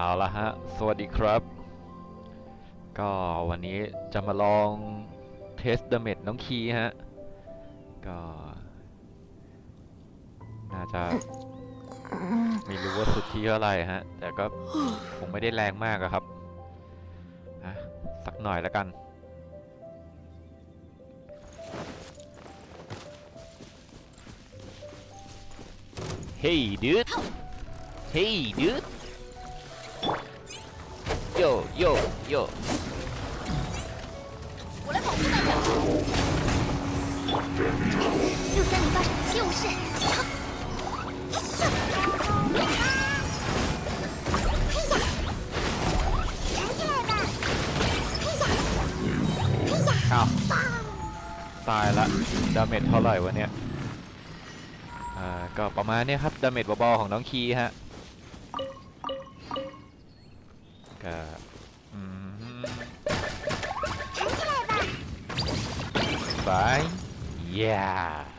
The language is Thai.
เอาละฮะ สวัสดีครับ ก็วันนี้จะมาลองเทสเดเมจน้องคีฮะ ก็ น่าจะ ไม่รู้ว่าสุดที่เท่าไหร่ฮะ แต่ก็คงไม่ได้แรงมากอะครับอะสักหน่อยแล้วกัน Hey dude Hey dude Yo yo yo 我来保护大家。六三零发生就是他。อ้าวตายละ ดาเมจเท่าไหร่วะเนี่ย อ่า ก็ประมาณเนี้ยครับ ดาเมจเบาๆของน้องคีฮะ ก็อืมบาย yeah